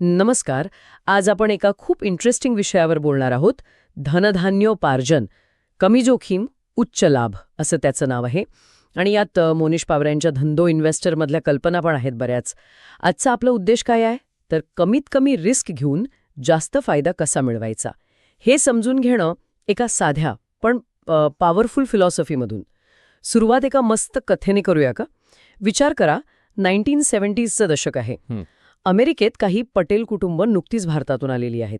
नमस्कार. आज आपण एका खूप इंटरेस्टिंग विषयावर बोलणार आहोत. धनधान्योपार्जन. कमी जोखीम उच्च लाभ असं त्याचं नाव आहे. आणि यात मोनिश पावऱ्यांच्या धंदो इन्व्हेस्टरमधल्या कल्पना पण आहेत बऱ्याच. आजचा आपला उद्देश काय आहे? तर कमीत कमी रिस्क घेऊन जास्त फायदा कसा मिळवायचा? हे समजून घेणं एका साध्या पण पॉवरफुल फिलॉसॉफीमधून सुरुवात एका मस्त कथेने करूया का? विचार करा नाईन्टीन सेवन्टीजचं दशक आहे. अमेरिकेत काही पटेल कुटुंब नुकतीच भारतातून आलेली आहेत.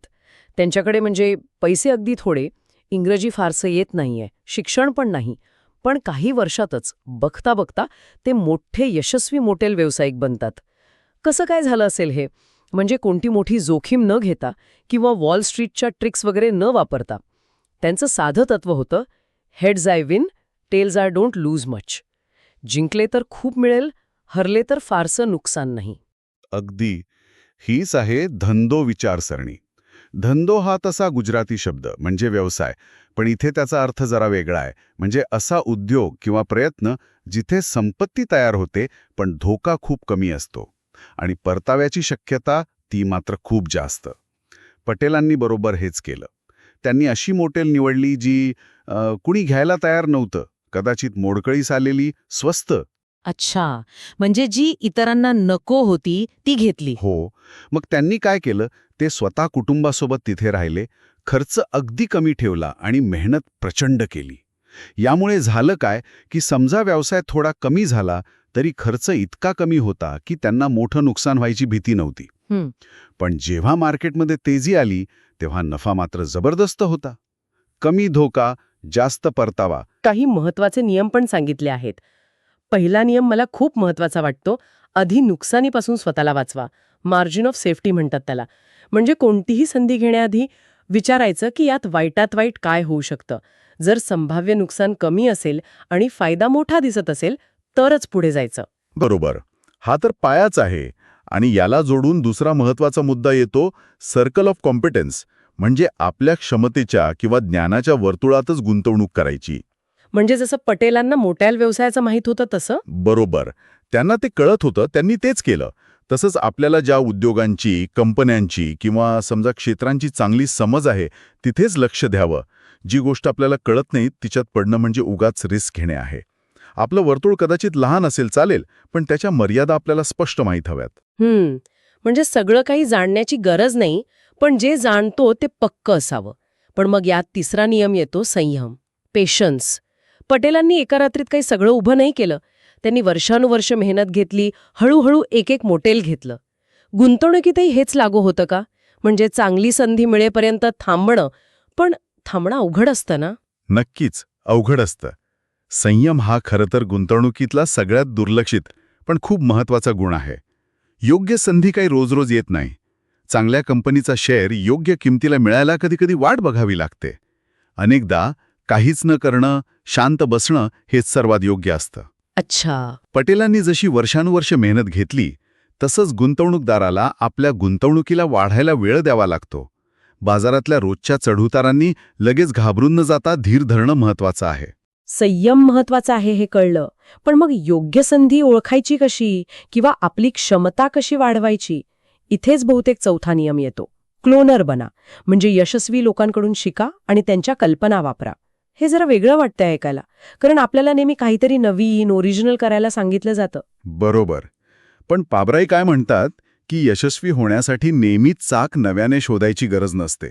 त्यांच्याकडे म्हणजे पैसे अगदी थोडे इंग्रजी फारसं येत नाहीये शिक्षण पण नाही. पण काही वर्षातच बघता बघता ते मोठे यशस्वी मोटेल व्यावसायिक बनतात. कसं काय झालं असेल हे? म्हणजे कोणती मोठी जोखीम न घेता किंवा वॉल स्ट्रीटच्या ट्रिक्स वगैरे न वापरता. त्यांचं साधं तत्व होतं heads I win tails I don't lose much. जिंकले तर खूप मिळेल हरले तर फारसं नुकसान नाही. अगदी. हीच आहे धंदो विचारसरणी. धंदो हा तसा गुजराती शब्द म्हणजे व्यवसाय. पण इथे त्याचा अर्थ जरा वेगळा आहे. म्हणजे असा उद्योग किंवा प्रयत्न जिथे संपत्ती तयार होते पण धोका खूप कमी असतो. आणि परताव्याची शक्यता ती मात्र खूप जास्त. पटेलांनी बरोबर हेच केलं. त्यांनी अशी मोटेल निवडली जी कुणी घ्यायला तयार नव्हतं. कदाचित मोडकळीस आलेली स्वस्त अच्छा. म्हणजे जी इतरांना नको होती ती घेतली. हो. मग त्यांनी काय केलं? ते स्वतः कुटुंबासोबत तिथे राहिले खर्च अगदी कमी ठेवला आणि मेहनत प्रचंड केली. यामुळे झालं काय की समजा व्यवसाय थोडा कमी झाला तरी खर्च इतका कमी होता की त्यांना मोठं नुकसान व्हायची भीती नव्हती. पण जेव्हा मार्केटमध्ये तेजी आली तेव्हा नफा मात्र जबरदस्त होता. कमी धोका जास्त परतावा. काही महत्त्वाचे नियम पण सांगितले आहेत. पहिला नियम मला खूप महत्त्वाचा वाटतो. आधी नुकसानीपासून स्वतःला वाचवा. मार्जिन ऑफ सेफ्टी म्हणतात त्याला. म्हणजे कोणतीही संधी घेण्याआधी विचारायचं की यात वाईटात वाईट काय होऊ शकतं. जर संभाव्य नुकसान कमी असेल आणि फायदा मोठा दिसत असेल तरच पुढे जायचं. बरोबर. हा तर पायाच आहे आणि याला जोडून दुसरा महत्त्वाचा मुद्दा येतो सर्कल ऑफ कॉम्पिटन्स म्हणजे आपल्या क्षमतेच्या किंवा ज्ञानाच्या वर्तुळातच गुंतवणूक करायची. म्हणजे जसं पटेलांना मोठ्या व्यवसायाचं माहीत होतं तसं? बरोबर. त्यांना ते कळत होतं त्यांनी तेच केलं. तसंच आपल्याला ज्या उद्योगांची कंपन्यांची किंवा समजा क्षेत्रांची चांगली समज आहे तिथेच लक्ष द्यावं. जी गोष्ट आपल्याला कळत नाही तिच्यात पडणं म्हणजे उगाच रिस्क घेणे आहे. आपलं वर्तुळ कदाचित लहान असेल चालेल पण त्याच्या मर्यादा आपल्याला स्पष्ट माहीत हव्यात. हम्म. म्हणजे सगळं काही जाणण्याची गरज नाही पण जे जाणतो ते पक्क असावं. पण मग यात तिसरा नियम येतो संयम पेशन्स पटेलांनी एका रात्रीत काही सगळं उभं नाही केलं. त्यांनी वर्षानुवर्ष मेहनत घेतली हळूहळू एक एक मोटेल घेतलं. गुंतवणुकीतही हेच लागू होतं का? म्हणजे चांगली संधी मिळेपर्यंत थांबणं. पण थांबणं अवघड असतं ना? नक्कीच अवघड असतं. संयम हा खरं तर गुंतवणुकीतला सगळ्यात दुर्लक्षित पण खूप महत्त्वाचा गुण आहे. योग्य संधी काही रोज रोज येत नाही. चांगल्या कंपनीचा शेअर योग्य किमतीला मिळायला कधीकधी वाट बघावी लागते. अनेकदा काहीच न करणं शांत बसणं हेच सर्वात योग्य असतं. अच्छा. पटेलांनी जशी वर्षानुवर्ष मेहनत घेतली तसंच गुंतवणूकदाराला आपल्या गुंतवणुकीला वाढायला वेळ द्यावा लागतो. बाजारातल्या रोजच्या चढउतारांनी लगेच घाबरून न जाता धीर धरणं महत्वाचं आहे. संयम महत्त्वाचा आहे हे कळलं. पण मग योग्य संधी ओळखायची कशी किंवा आपली क्षमता कशी वाढवायची? इथेच बहुतेक चौथा नियम येतो. क्लोनर बना म्हणजे यशस्वी लोकांकडून शिका आणि त्यांच्या कल्पना वापरा. हे जरा वेगळं वाटतंय ऐकायला. कारण आपल्याला नेहमी काहीतरी नवीन ओरिजिनल करायला सांगितलं जातं. बरोबर. पण पाबराई काय म्हणतात की यशस्वी होण्यासाठी नेहमीच चाक नव्याने शोधायची गरज नसते.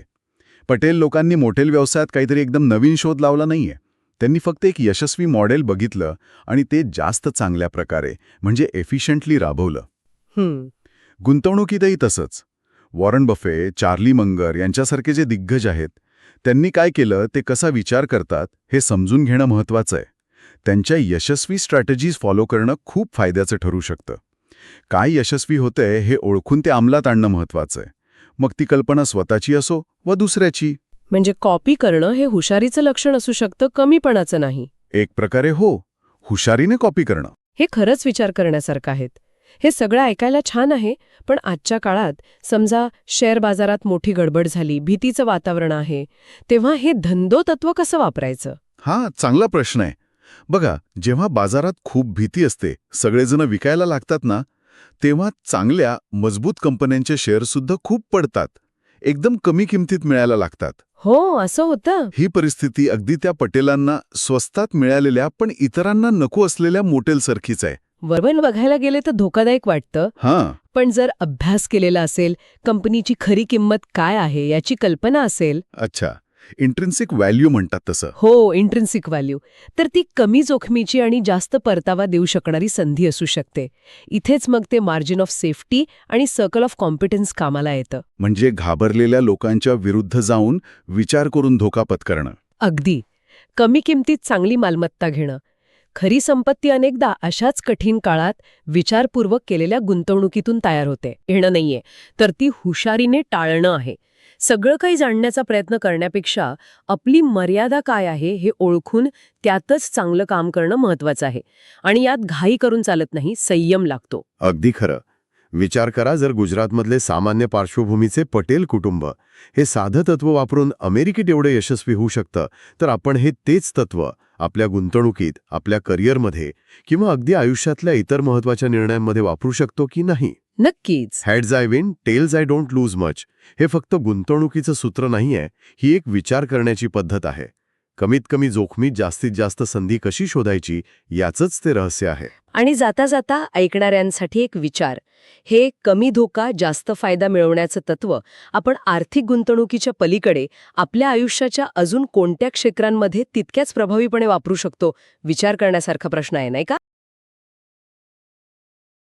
पटेल लोकांनी मोठेल व्यवसायात काहीतरी एकदम नवीन शोध लावला नाहीये. त्यांनी फक्त एक यशस्वी मॉडेल बघितलं आणि ते जास्त चांगल्या प्रकारे म्हणजे एफिशियंटली राबवलं. गुंतवणुकीतही तसंच. वॉरन बफे चार्ली मंगर यांच्यासारखे जे दिग्गज आहेत त्यांनी काय केलं ते कसा विचार करतात हे समजून घेणं महत्वाचं आहे. त्यांच्या यशस्वी स्ट्रॅटेजीज फॉलो करणं खूप फायद्याचं ठरू शकतं. काय यशस्वी होतंय हे ओळखून ते अंमलात आणणं महत्वाचं आहे. मग ती कल्पना स्वतःची असो व दुसऱ्याची? म्हणजे कॉपी करणं हे हुशारीचं लक्षण असू शकतं कमीपणाचं नाही. एक प्रकारे हो हुशारीने कॉपी करणं. हे खरंच विचार करण्यासारखं आहेत. हे सगळं ऐकायला छान आहे पण आजच्या काळात समजा शेअर बाजारात मोठी गडबड झाली भीतीचं वातावरण आहे तेव्हा हे धंदो तत्व कसं वापरायचं? हा चांगला प्रश्न आहे. बघा जेव्हा बाजारात खूप भीती असते सगळेजण विकायला लागतात ना तेव्हा चांगल्या मजबूत कंपन्यांचे शेअरसुद्धा खूप पडतात. एकदम कमी किमतीत मिळायला लागतात. हो असं होतं. ही परिस्थिती अगदी त्या पटेलांना स्वस्तात मिळालेल्या पण इतरांना नको असलेल्या मोटेलसारखीच आहे. वरवन बघायला गेले तर धोकादायक वाटतं. हां. पण जर अभ्यास केलेला असेल कंपनीची खरी किंमत काय आहे याची कल्पना असेल. अच्छा. इंट्रेन्सिक व्हॅल्यू म्हणतात तसं. हो इंट्रेन्सिक व्हॅल्यू तर ती कमी जोखमीची आणि जास्त परतावा देऊ शकणारी संधी असू शकते. इथेच मग ते मार्जिन ऑफ सेफ्टी आणि सर्कल ऑफ कॉम्पिटन्स कामाला येतं. म्हणजे घाबरलेल्या लोकांच्या विरुद्ध जाऊन विचार करून धोका पत्करणं. अगदी. कमी किमतीत चांगली मालमत्ता घेणं. खरी संपत्ती अनेकदा अशाच कठीण काळात विचारपूर्वक केलेल्या गुंतवणुकीतून तयार होते. येणं नाहीये तर ती हुशारीने टाळणं आहे. सगळं काही जाणण्याचा प्रयत्न करण्यापेक्षा आपली मर्यादा काय आहे हे ओळखून त्यातच चांगलं काम करणं महत्वाचं आहे. आणि यात घाई करून चालत नाही संयम लागतो. अगदी खरं. विचार करा जर गुजरातमधले सामान्य पार्श्वभूमीचे पटेल कुटुंब हे साधं तत्व वापरून अमेरिकेत एवढं यशस्वी होऊ शकतं तर आपण हे तेच तत्व आपल्या गुंतवणुकीत आपल्या करिअरमध्ये किंवा अगदी आयुष्यातल्या इतर महत्त्वाच्या निर्णयांमध्ये वापरू शकतो की नाही? नक्कीच. Heads I win tails I don't lose much हे फक्त गुंतवणुकीचं सूत्र नाहीये ही एक विचार करण्याची पद्धत आहे. कमीत कमी जोखमीत जास्तीत जास्त संधी कशी शोधायची याचंच ते रहस्य आहे. आणि जाता जाता ऐकणाऱ्यांसाठी एक विचार. हे कमी धोका जास्त फायदा मिळवण्याचं तत्व आपण आर्थिक गुंतवणुकीच्या पलीकडे आपल्या आयुष्याच्या अजून कोणत्या क्षेत्रांमध्ये तितक्याच प्रभावीपणे वापरू शकतो विचार करण्यासारखा प्रश्न आहे नाही का?